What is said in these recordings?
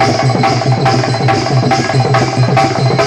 Thank you.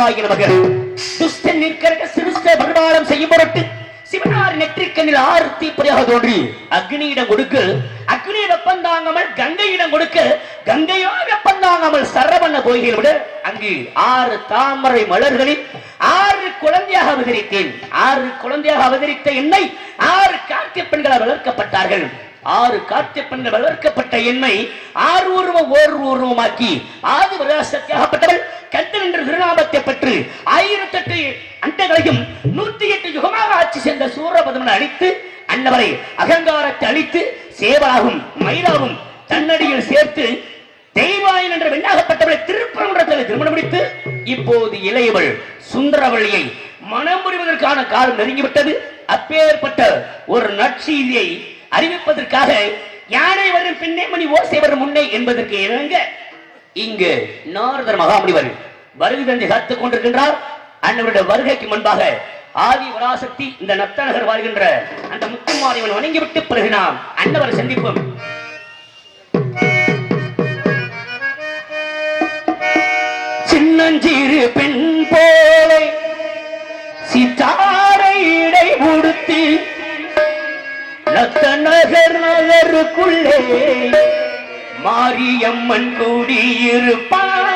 நமச்சிவாய நமக துஷ்டன் நிற்கரக சிறுஷ்ட பரிமாணம் செய்யும் பொருட்டு சிவனார் நெற்றிக்கண்ணில் ஆர்த்தி தீப்படியாக தோன்றி அக்னியிடம் கொடுக்க அக்னி வெப்பந்தாங்காமல் கங்கையிடம் கொடுக்க கங்கையோ வெப்பந்தாங்காமல் சரவண பொய்கையில் விட அங்கு ஆறு தாமரை மலர்களில் ஆறு குழந்தையாக அவதரித்தேன். ஆறு குழந்தையாக அவதரித்த என்னை ஆறு கார்த்திய பெண்களால் வளர்க்கப்பட்டார்கள். ஆறு காத்திய பண்ண வளர்க்கப்பட்ட என்னை ஆறு உருவம் ஓர் உருவமாக்கி ஆதி விராசத்தியாகப்பட்டவள் கந்தன் என்ற திருநாமத்தை பெற்று ஆயிரத்தெட்டு அண்டங்களையும் நூத்தி எட்டு யுகமாக ஆட்சி சென்ற சூரபதமனை அழித்து அன்னவரை அகங்காரத்தை அழித்து சேவலாகும் மயிலாவும் தன்னடியில் சேர்த்து தெய்வாயன் என்ற வெண்ணாகப்பட்டவளை திருப்பரங்குன்றத்தில் திருமணம் முடித்து இப்போது இளையவள் சுந்தரவழியை மனம் புரிவதற்கான காலம் நெருங்கிவிட்டது. அப்பேற்பட்ட ஒரு நற்செய்தியை அறிவிப்பதற்காக யானை வரும் பின்னே மணி ஓசை வரும் முன்னே என்பதற்கு இணங்க இங்கு நாரதர் மகாமுனிவர் வருகை தந்தை காத்துக் கொண்டிருக்கின்றார். அன்னவருடைய வருகைக்கு முன்பாக ஆதி வராசக்தி இந்த நத்தநகர் வாழ்கின்ற அந்த முத்துமாரியவன் வணங்கிவிட்டு பிறகு நாம் அன்னவரை சந்திப்போம். சின்னஞ்சிறு பெண் போலை சீதா நகருக்குள்ளே மாரியம்மன் கூடியிருப்பார்.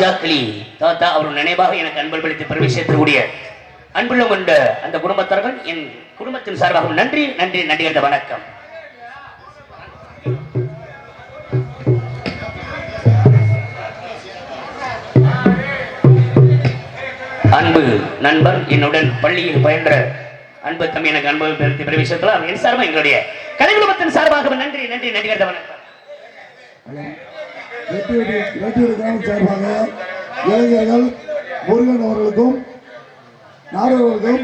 ராஜாக்களி தாத்தா அவர் நினைவாக எனக்கு அன்பளித்து படித்து பெருமை சேர்த்துக்கூடிய அன்புள்ளம் கொண்ட அந்த குடும்பத்தார்கள் என் குடும்பத்தின் சார்பாக நன்றி நன்றி நன்றி என்ற வணக்கம். அன்பு நண்பர் என்னுடன் பள்ளியில் பயின்ற அன்பு தம்பி எனக்கு அன்பு பெருத்தி பிரவேசிக்கலாம் என் சார்பாக எங்களுடைய கலை குடும்பத்தின் சார்பாக நன்றி நன்றி நன்றி என்ற வணக்கம். வெட்டிவெடி வெட்டிவெடி சார்பாக இளைஞர்கள் முருகன் அவர்களுக்கும் நாடகர்களுக்கும்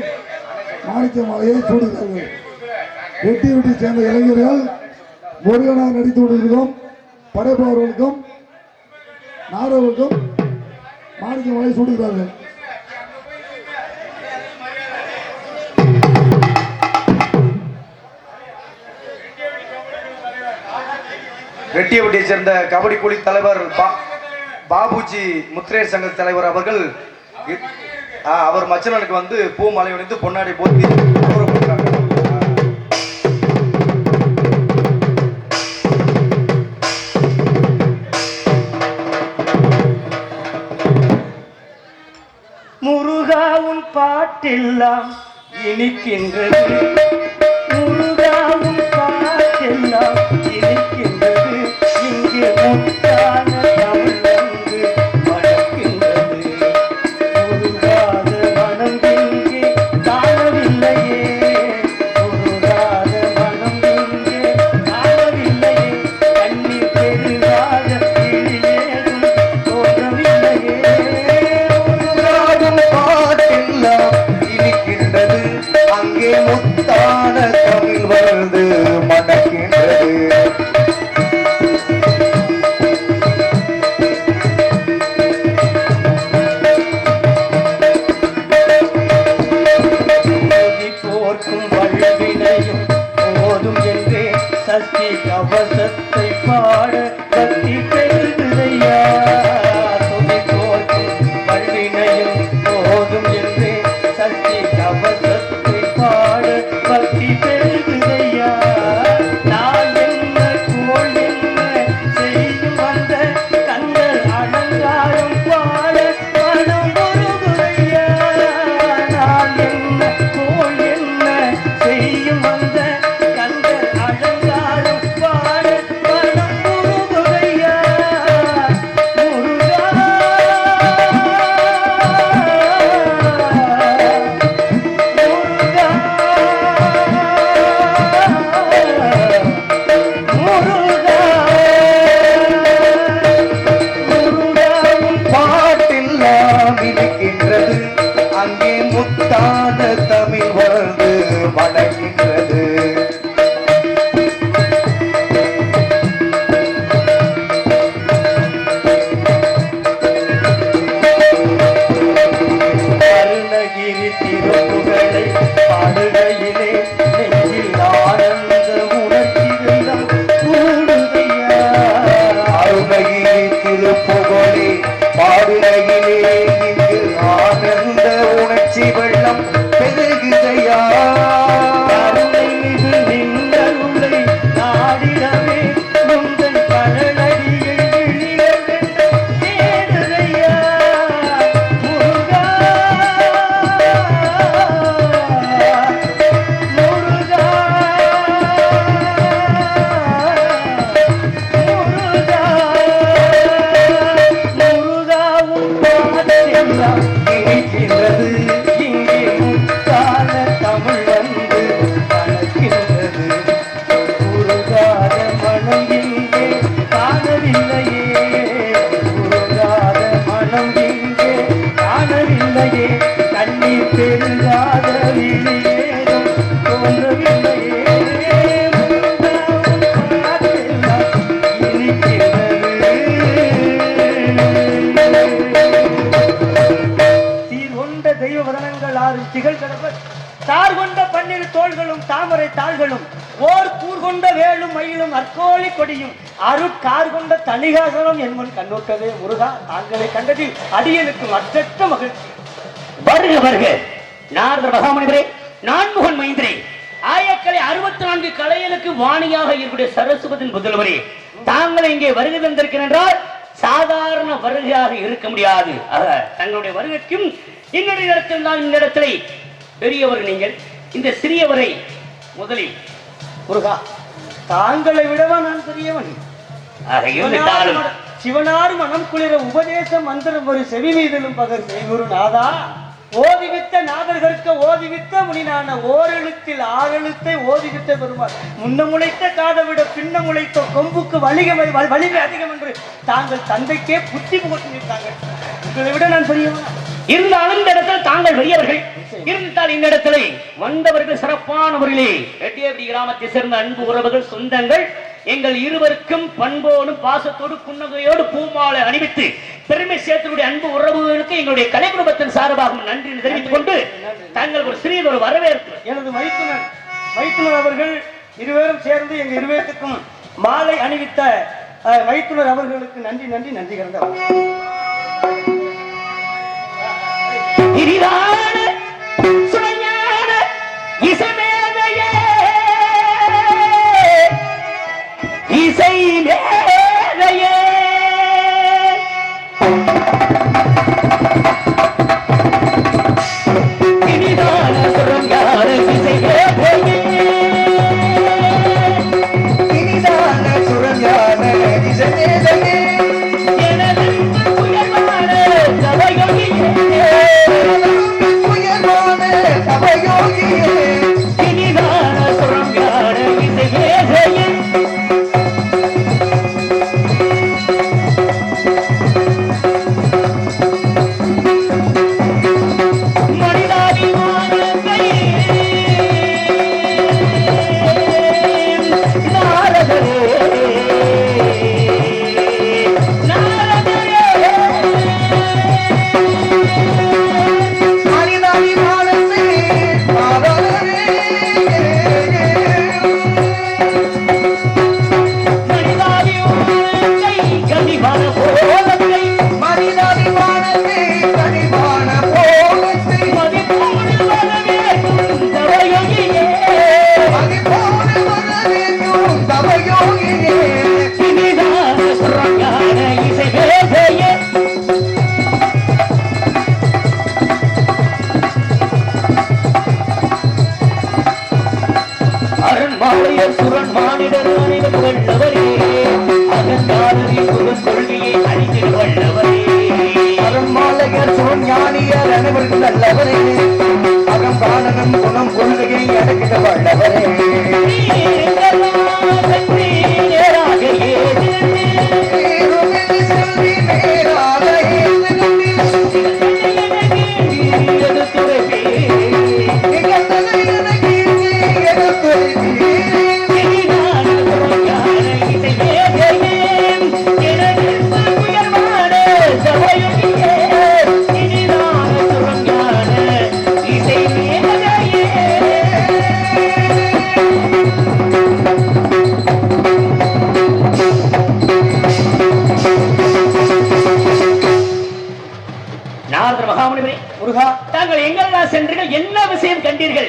மாணிக்க மாலையை சூடுகிறார்கள். வெட்டிவெட்டி சேர்ந்த இளைஞர்கள் முருகனாக நடித்து கொண்டிருக்கிறோம். படைப்பவர்களுக்கும் நாடகர்களுக்கும் மாணிக்க மாலையை சூடுகிறார்கள். ரெட்டியவட்டியை சேர்ந்த கபடி குழி தலைவர் பா- பாபுஜி முத்திரையர் சங்க தலைவர் அவர்கள் அவர் மச்சனனுக்கு வந்து பூ மலை அணிந்து பொன்னாடி போத்தி கௌரவப்படுத்துறாங்க. முருகாவும் பாட்டெல்லாம் இனிக்கின்றது முருகாவும் பாட்டெல்லாம் கொண்ட தணிகாசனம் என்பன் கண்ணோட்டதே முருகா தாங்களை கண்டதில் அடியனுக்கு மற்றற்ற மகிழ்ச்சி. வருக வருக. நாரத மகாமணிபுரே நான்முகன் மைந்திரே. ஆயக்கலை அறுபத்தி நான்கு கலைகளுக்கு வாணியாக இருக்கக்கூடிய சரஸ்வதி முதல்வரே தாங்கள் இங்கே வருகை தந்திருக்கிறேன் சாதாரண வருகையாக இருக்க முடியாது. ஆக, தங்களுடைய வருகைக்கும் என்னுடைய இடத்தில் தான் இந்த இடத்துல பெரியவர் நீங்கள். இந்த சிறியவரை முதலில் முருகா. தாங்களை விடவா நான் பெரியவன்? இருந்துட்டாலும் சிவனார் மனம் குளிர உபதேச மந்திரம் ஒரு செவி மீதிலும் பகர் செய்குரு நாதா. ஓதிவித்த நாதர்களுக்கு ஓதிவித்த முனிநான ஓரெழுத்தில் ஆறெழுத்தை ஓதிவித்த பெருமாள். முன்ன முளைத்த காதை விட பின்ன முளைத்த கொம்புக்கு வலிகமை வ- வலிமை அதிகம் என்று தாங்கள் தந்தைக்கே புத்தி புகட்டிருக்காங்க உங்களை விட நான் பெரியவனா? இருந்தாலும் இந்த இடத்தில் தாங்கள் பெரியவர்கள். இருந்தால் இந்த இடத்திலே வந்தவர்கள் சிறப்பானவர்களே. எட்டியபடி கிராமத்தை சேர்ந்த அன்பு உறவுகள் சொந்தங்கள் எங்கள் இருவருக்கும் பண்போடும் பாசத்தோடு புன்னகையோடு பூமாலை அணிவித்து பெருமை சேர்த்தனுடைய அன்பு உறவுகளுக்கு எங்களுடைய கலை குடும்பத்தின் சார்பாக நன்றி தெரிவித்துக் கொண்டு தாங்கள் ஒரு சிறியதொரு வரவேற்பு. எனது மைத்துனர் மைத்துனர் அவர்கள் இருவரும் சேர்ந்து எங்க இருவருக்கும் மாலை அணிவித்த அஹ், மைத்துனர் அவர்களுக்கு நன்றி நன்றி நன்றி கிடந்த சுரன் மானிடர் மனிதர்கள் எங்கெல்லாம் சென்றீர்கள் என்ன விஷயம் கண்டீர்கள்?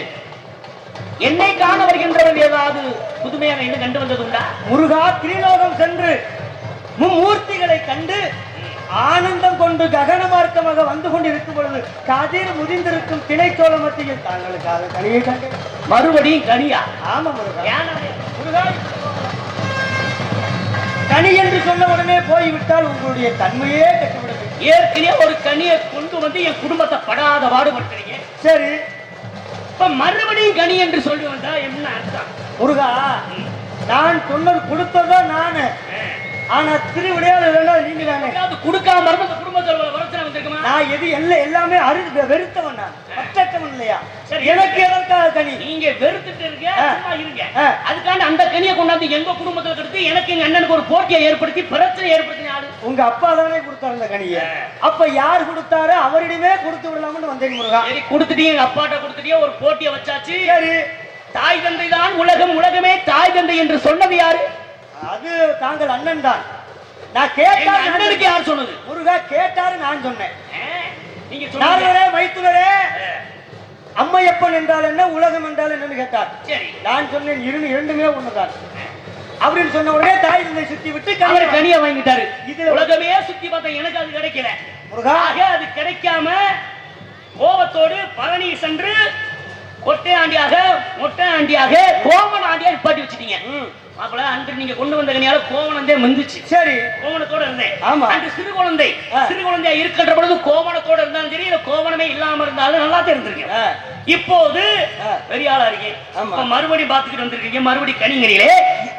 என்னை காண வருகின்றவர்கள் ஏதாவது புதுமையான என்ன கண்டு வந்தது உண்டா முருகா திரிலோகம் சென்று மும்மூர்த்திகளை கண்டு ஆனந்தம் கொண்டு ககன மார்க்கமாக வந்து கொண்டிருக்கும் பொழுது கதிர் முதிந்திருக்கும் திணைச்சோள மத்தியில் தாங்களுக்காக கனியை கண்டேன் மறுபடியும் கனியா? ஆமா முருகா. முருகா. கனி என்று சொன்ன உடனே போய்விட்டால் உங்களுடைய தன்மையே கட்டுவிடுது ஏற்கனவே ஒரு கனியை கொண்டு வந்து என் குடும்பத்தை படாத பாடுபடுத்துறீங்க சரி. இப்ப மறுபடியும் கனி என்று சொல்லி வந்தா என்ன அர்த்தம்? முருகா நான் சொன்னது கொடுத்ததோ நானு. ஆனா திருவிடையாளர் இல்லைன்னா நீங்க தானே ஏதாவது கொடுக்காம அந்த குடும்பத்தில் ஒரு பிரச்சனை வந்திருக்குமா? நான் எது எல்லாம் எல்லாமே அரு வெறுத்தவன் நான். பற்றற்றவன் இல்லையா சரி. எனக்கு எதற்காக கனி? நீங்க வெறுத்துட்டு இருக்க இருங்க. அதுக்காண்டி அந்த கனியை கொண்டாந்து எங்க குடும்பத்துல கொடுத்து எனக்கு எங்க அண்ணனுக்கு ஒரு போட்டியை ஏற்படுத்தி பிரச்சனை ஏற்படுத்தின ஆளு. உங்க அப்பா தானே கொடுத்தாரு அந்த கனியை. அப்ப யார் கொடுத்தாரோ அவரிடமே கொடுத்து விடலாம்னு வந்தேன் முருகா. சரி கொடுத்துட்டீங்க எங்க அப்பாட்ட கொடுத்துட்டீங்க ஒரு போட்டியை வச்சாச்சு. சரி. தாய் தந்தை தான் உலகம் உலகமே தாய் தந்தை என்று சொன்னது யாரு? அது தாங்கள் அண்ணன் தான். நான் கேட்டாரு அண்ணனுக்கு யார் சொன்னது? முருகா கேட்டாரு நான் சொன்னேன். நீங்க வைத்துனரே அம்மையப்பன் என்றால் என்ன உலகம் என்றால் என்னன்னு கேட்டார். சரி. நான் சொன்னேன் இரு இரண்டுமே ஒண்ணுதான். அப்படின்னு சொன்ன உடனே தாய் தந்தை சுத்தி விட்டு கணவன் கனியை வாங்கிட்டாரு. இது- உலகமே சுத்தி பார்த்தா எனக்கு அது கிடைக்கல. முருகா. ஆக அது கிடைக்காம கோபத்தோடு பழனி சென்று கொட்டை ஆண்டியாக மொட்டை ஆண்டியாக கோவண ஆண்டியா நிப்பாட்டி வச்சுட்டீங்க. மாப்பிள அன்று நீங்க கொண்டு வந்த கனியால கோவணந்தே மிந்துச்சு சரி கோவணத்தோட இருந்தேன் ஆமா. அன்று சிறு குழந்தை. சிறு குழந்தையா இருக்கின்ற பொழுது கோவணத்தோட இருந்தாலும் சரி இல்ல கோவணமே இல்லாம இருந்தாலும் நல்லா ஆ. இப்போது. பெரிய ஆளா இருக்கீங்க ஆமா. இப்ப மறுபடியும் பாத்துக்கிட்டு வந்திருக்கீங்க மறுபடியும் கனிங்கனிலே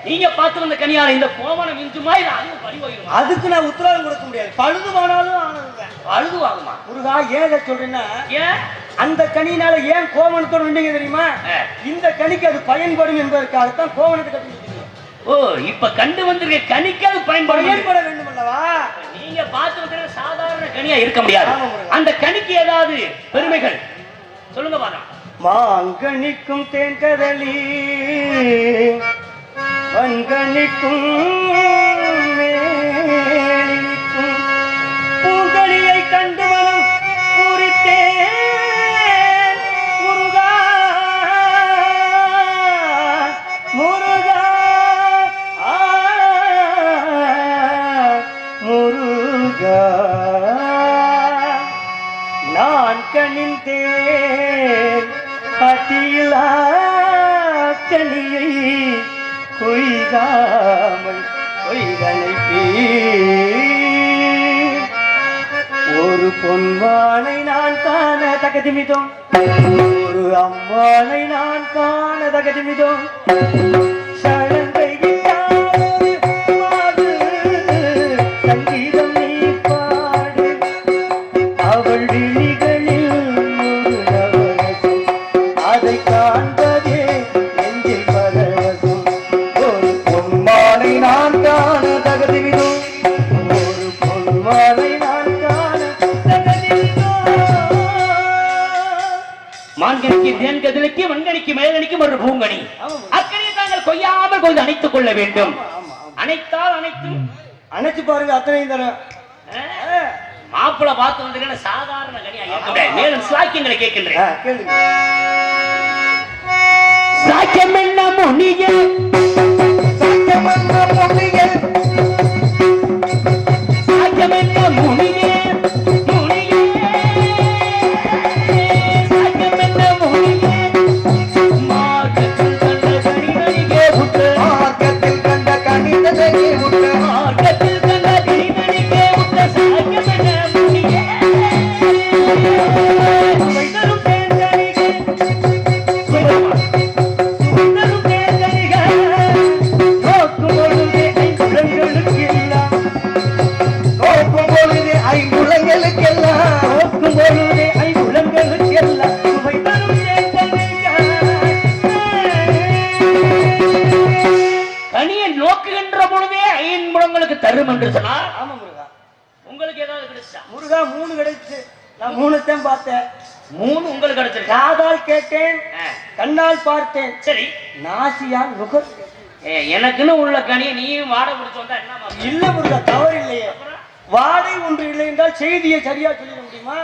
நீங்க பார்த்து வந்த கனியால இந்த கோவணம் மிஞ்சுமா இல்ல அதுவும் பறி போயிருமா அதுக்கு நான் உத்தரவாதம் கொடுக்க முடியாது பழுதுவானாலும் ஆனதுதான் அழுதுவாகுமா முருகா ஏன் சொல்றேன்னா ஏன் அந்த கனியினால ஏன் கோவணத்தோடு நின்றீங்க தெரியுமா. இந்த கனிக்கு அது பயன்படும் என்பதற்காகத்தான் கோவணத்தை கட்டி. ஓ இப்ப கண்டு வந்திருக்க கனிக்கு அது பயன்படும் பயன்பட வேண்டும் அல்லவா நீங்க பார்த்து வந்திருக்க சாதாரண கனியா இருக்க முடியாது. அந்த கனிக்கு ஏதாவது பெருமைகள்? சொல்லுங்க பாக்கலாம் மாங்கனிக்கும் தேன்கதலி வங்கனிக்கும் கொள்ள வேண்டும். அணைத்தால் அனைத்தும் அணைச்சு பாருங்க அத்தனையும் தரும் மாப்பிள பார்த்து வந்திருக்க சாதாரண கனியா மேலும் சாக்கியங்களை கேட்கின்றேன். சாக்கியம் என்ன முனிய? சாக்கியம் என்ன முனிய? சாக்கியம் என்ன முனிய? நாசியால் நுகர் ஏ, எனக்குன்னு உள்ள கனியை நீயும் வாட பிடிச்சு வந்தா என்ன? இல்ல முருகா தவறு இல்லையே. வாடை ஒன்று இல்லை என்றால் செய்தியை சரியா சொல்லிட முடியுமா?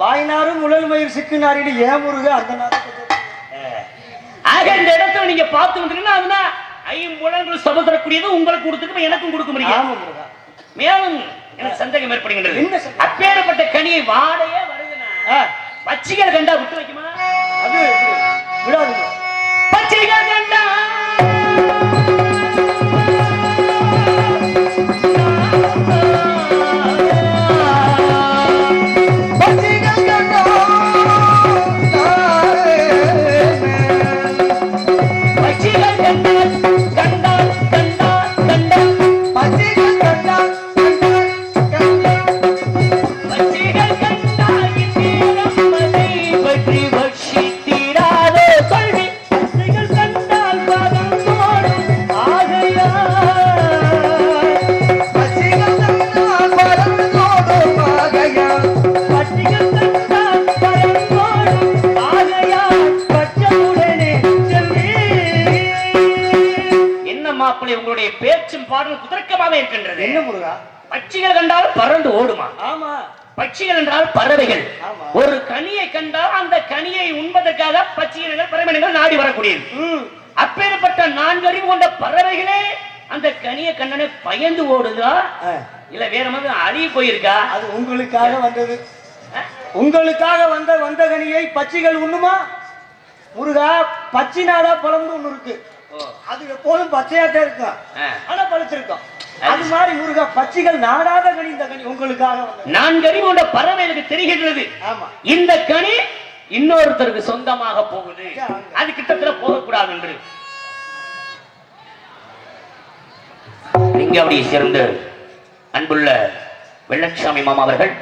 வாய்நாரும் உழல் மயிர் சிக்குனாரின்னு ஏன் முருகா அந்த ஆக இந்த இடத்துல நீங்க பார்த்து வந்தீங்கன்னா அதுனா ஐம்புலங்கள் சமுதரக்கூடியது உங்களுக்கு கொடுத்துட்டு எனக்கும் கொடுக்க முடியும்? மேலும் எனக்கு சந்தேகம் ஏற்படுகின்றது? அப்பேற்பட்ட கனியை வாடையே வருதுன்னா பச்சைகள் கண்டா விட்டு வைக்குமா? அது விடாதுங்க. பச்சைகள் பட்சிகள் என்றால் பறவைகள். ஒரு கனியை கண்டால் அந்த கனியை உண்பதற்காக பட்சிகள் பறவைகள் நாடி வரக்கூடியது. அப்பேற்பட்ட நான்கு அறிவு கொண்ட பறவைகளே அந்த கனியை கண்டனே பயந்து ஓடுதா இல்ல வேற மாதிரி அழிய போயிருக்கா அது உங்களுக்காக வந்தது? உங்களுக்காக வந்த வந்தகனியை பச்சைகள் உண்ணுமா முருகா பச்சை நாடா பழம்னு ஒண்ணு இருக்கு. அது எப்போதும் பச்சையாத்தான் இருக்கும். ஆனா பழுத்திருக்கும். அது மாதிரி முருகா பச்சைகள் நாடாத கனி இந்த கனி உங்களுக்காக நான்கு அறிவு கொண்ட பறவைகளுக்கு தெரிகின்றது. ஆமா. இந்த கனி இன்னொருத்தருக்கு சொந்தமாக போகுது. அது கிட்டத்துல போகக்கூடாது என்று லிங்காவடியை சேர்ந்த அன்புள்ள வெள்ளச்சாமி மாமா அவர்கள்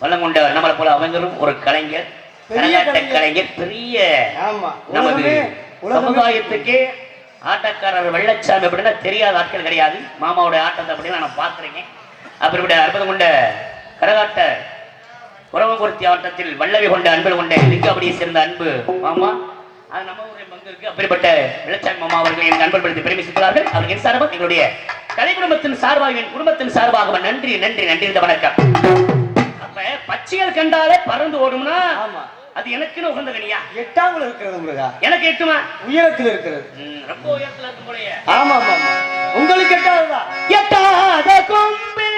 பல்லங்கொண்ட நம்மளை போல அவங்களும் ஒரு கலைஞர் கலைஞர். பெரிய நமது சமுதாயத்துக்கே ஆட்டக்காரர் வெள்ளச்சாமி அப்படின்னா தெரியாத ஆட்கள் கிடையாது. மாமாவோட ஆட்டத்தை அப்படின்னா நான் பார்த்துருக்கேன் அப்படிப்பட்ட அற்புதம் கொண்ட கரகாட்ட உறவங்குறிச்சி ஆட்டத்தில் வல்லவி கொண்ட அன்பு கொண்ட லிங்காபடியை சேர்ந்த அன்பு மாமா. அது நம்ம ஊரில் பங்கு இருக்கு. அப்படிப்பட்ட வெள்ளச்சாமி மாமா அவர்கள் என் அன்பன்படுத்தி சேர்க்கிறார்கள் அவர்கள் என் சார்பாக எங்களுடைய கலை குடும்பத்தின் சார்பாக என் குடும்பத்தின் சார்பாக நன்றி நன்றி நன்றி இந்த வணக்கம். அப்ப பச்சைகள் கண்டாலே பறந்து ஓடும்னா ஆமா. அது எனக்குன்னு உகந்த கனியா எட்டாமல் இருக்கிறது முருகா. எனக்கு எட்டுமா? உயரத்தில் இருக்கிறது. ரொம்ப உயரத்துல இருக்கும் போலயே. ஆமா ஆமா ஆமா உங்களுக்கு எட்டாவதா? எட்டாத கொம்பு.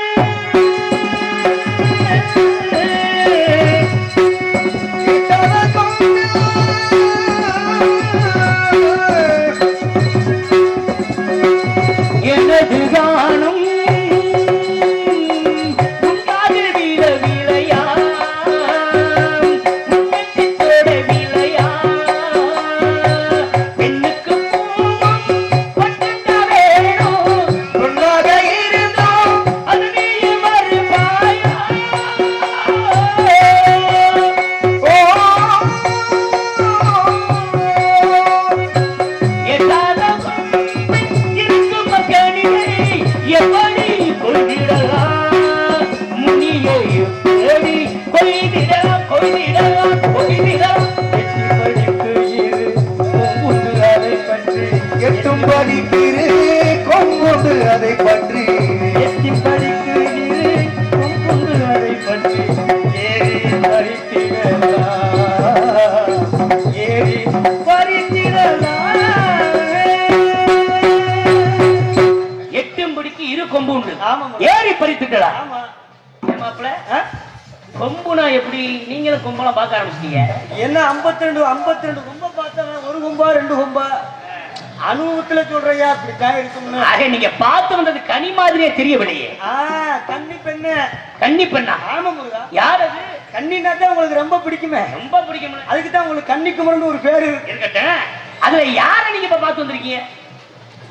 நீங்களும் கொம்பெல்லாம் பார்க்க ஆரம்பிச்சிட்டீங்க. என்ன 52 ரெண்டு ஐம்பத்தி ரெண்டு கொம்ப பார்த்தவன் ஒரு கொம்பா ரெண்டு கொம்பா? அனுபவத்துல சொல்றியா அப்படித்தான் இருக்கும்னு. ஆக நீங்க பார்த்து வந்தது கனி மாதிரியே தெரியவில்லையே. கன்னி பெண்ணு. கன்னி பெண்ணா? ஆமா யார் அது? தான் உங்களுக்கு ரொம்ப பிடிக்குமே. ரொம்ப பிடிக்கும் அதுக்கு தான் உங்களுக்கு கன்னிக்குமரன் ஒரு பேரு இருக்கு. இருக்கட்டும். அதுல யார நீங்க இப்ப பார்த்து வந்திருக்கீங்க?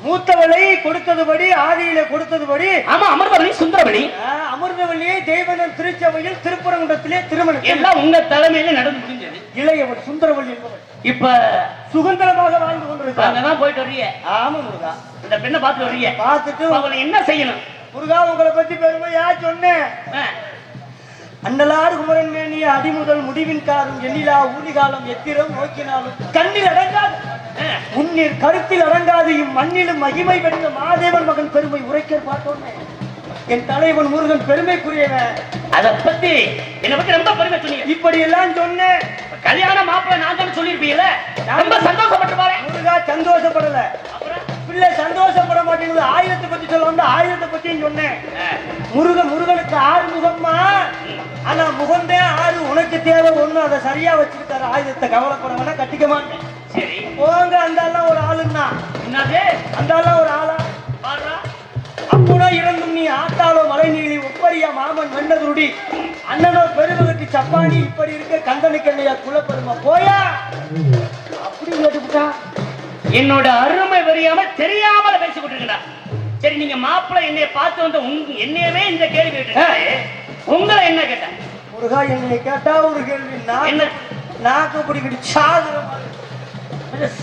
மூத்தவளை கொடுத்ததுபடி ஆதியில கொடுத்ததுபடி. ஆமா அமிர்தவழி சுந்தரவழி ஆ, அமிர்தவல்லியை தெய்வனம் திருச்சபையில் திருப்பரங்குன்றத்திலே திருமணம் எல்லாம் உங்க தலைமையில நடந்து முடிஞ்சது. இளையவள் சுந்தரவல்லி என்பவள் இப்ப சுதந்திரமாக வாழ்ந்து கொண்டிருக்காங்க அங்கதான் போயிட்டு வர்றீங்க. ஆமா முருகா. இந்த பெண்ணை பார்த்து வர்றீங்க. பார்த்துட்டு அவளை என்ன செய்யணும்? முருகா உங்களை பத்தி பெருமையா சொன்னேன். ஆ, அண்டலாடு குமரன் மேனிய அடிமுதல் முடிவின் காலம் எண்ணிலா ஊதிகாலம் எத்திரம் நோக்கினாலும் கண்ணில் அடங்காது. உன்னில் கருத்தில் அடங்காது. இம்மண்ணிலும் மகிமை பெற்ற மாதேவன் மகன் பெருமை உரைக்க பார்த்தோன்னே என் தலைவன் முருகன் பெருமைக்குரியவன் அத பத்தி என்னை பத்தி ரொம்ப பெருமை சொன்னீங்க. இப்படி எல்லாம் சொன்னேன் கல்யாண மாப்பிள்ளை நான் தான் சொல்லியிருப்பீங்கல்ல? ரொம்ப சந்தோஷப்பட்டு பாரு. முருகா சந்தோஷப்படல. பிள்ளை சந்தோஷப்பட மாட்டேங்குது. ஆயுதத்தை பத்தி சொல்ல வந்து ஆயுதத்தை பத்தியும் சொன்னேன். முருகன் முருகனுக்கு ஆறு முகம்மா? ஆனா முகந்தே ஆறு. உனக்கு தேவை ஒண்ணு. அதை சரியா வச்சுக்கிட்டாரு ஆயுதத்தை கவலைப்பட வேணா கட்டிக்க மாட்டேன். சரி. போங்க அந்த ஆள்லாம் ஒரு ஆளுன்னா. என்னது? அந்த ஆள்லாம் ஒரு ஆளா? அப்புனா இறந்தும் நீ ஆத்தாளோ மலை நீளி ஒப்பரியா மாமன் வெண்ணதுருடி அண்ணனோ பெருமகட்டி சப்பானி இப்படி இருக்க கந்தனுக்கு என்னையா குலப்பெருமை? போயா? அப்படி கேட்டுக்கிட்டா என்னோட அருமை தெரியாம தெரியாமல பேசிக்கிட்டு இருக்கா சரி நீங்க மாப்பிள்ளை என்னைய பார்த்து வந்த உங்க என்னையவே இந்த கேள்வி கேட்டு உங்களை என்ன கேட்டேன் முருகா என்னை கேட்டா ஒரு கேள்வி நான் என்ன? நாக்கு பிடிக்கிட்டு சாகுற மாதிரி. கொஞ்சம்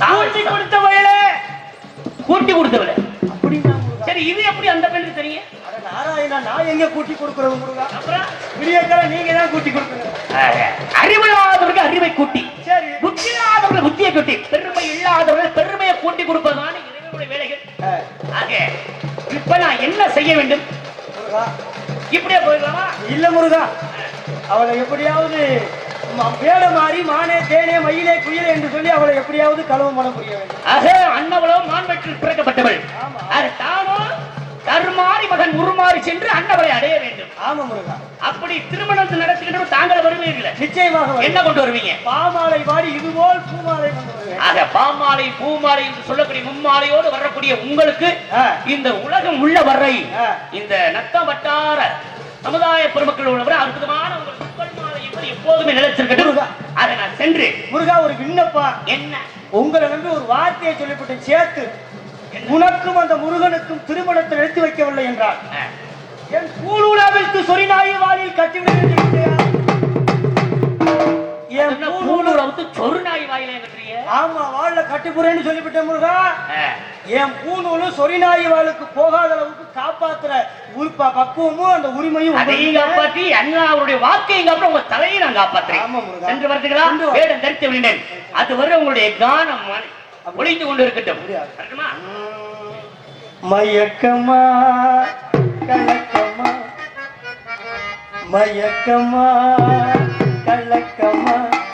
கூட்டி கொடுத்த வயலே. அப்படின்னா சரி இது எப்படி அந்த பெண்ணுக்கு தெரியும்? நாராயணா நான் எங்க கூட்டி கொடுக்கறது முருகா? அப்புறம்? விடியக்கால நீங்க தான் கூட்டி கொடுக்குறது. அறிவில்லாதவருக்கு அறிவை கூட்டி. புத்தி இல்லாதவர்கள் புத்தியை கூட்டி பெருமை இல்லாதவர்கள் பெருமையை கூட்டி கொடுப்பதுதான் இறைவனுடைய வேலைகள். ஆக இப்ப நான் என்ன செய்ய வேண்டும்? இப்படியே போயிடலாமா? இல்ல முருகா. அவளை எப்படியாவது வேட மாறி மானே தேனே மயிலே குயிலே என்று சொல்லி அவளை எப்படியாவது களவு மனம் புரிய வேண்டும். ஆக அன்னவளோ மான்வற்றில் பிறக்கப்பட்டவள். ஆமா. அது தானோ கருமாறி மகன் உருமாறி சென்று அன்னவளை அடைய வேண்டும் ஆமா முருகா அப்படி திருமணத்தை நடத்துகின்ற தாங்கள் வருவீர்கள் நிச்சயமாக. என்ன கொண்டு வருவீங்க பாமாலை பாடி இதுபோல் பூமாலை ஆக பாமாலை பூமாலை என்று சொல்லக்கூடிய மும்மாலையோடு வரக்கூடிய உங்களுக்கு. இந்த உலகம் உள்ள வரை. இந்த நத்த வட்டார சமுதாய பெருமக்கள் உள்ளவரை அற்புதமான உங்கள் எப்போதுமே நிலைச்சிருக்கட்டும். அதை நான் சென்று முருகா ஒரு விண்ணப்பா என்ன உங்களை நம்பி ஒரு வார்த்தையை சொல்லிவிட்டு சேர்த்து உனக்கும் அந்த முருகனுக்கும் திருமணத்தை எடுத்து வைக்கவில்லை என்றார். என் கூடுலாவிற்கு சொரிநாயி வாளில் கட்டிவிடுகிறேன் என் வந்து சொருநாய் வாயில கட்டுறீங்க ஆமா வாள்ல கட்டிப்புறேன்னு சொல்லிவிட்டேன் முருகா. என் பூணூலு சொரிநாயி வாளுக்கு போகாத அளவுக்கு காப்பாத்துற உறுப்பா பக்குவமும் அந்த உரிமையும் அதையும். காப்பாற்றி அண்ணா அவருடைய வாக்கையும் அப்புறம் உங்க தலையை நான் காப்பாத்துறேன் ஆமா முருகா. சென்று வருதுங்களா. வேடம் தரித்து விடுனேன் அது வரை உங்களுடைய கானம் ஒளிந்து கொண்டு இருக்கட்டும்? மயக்கமா கலக்கமா மயக்கமா கலக்கமா.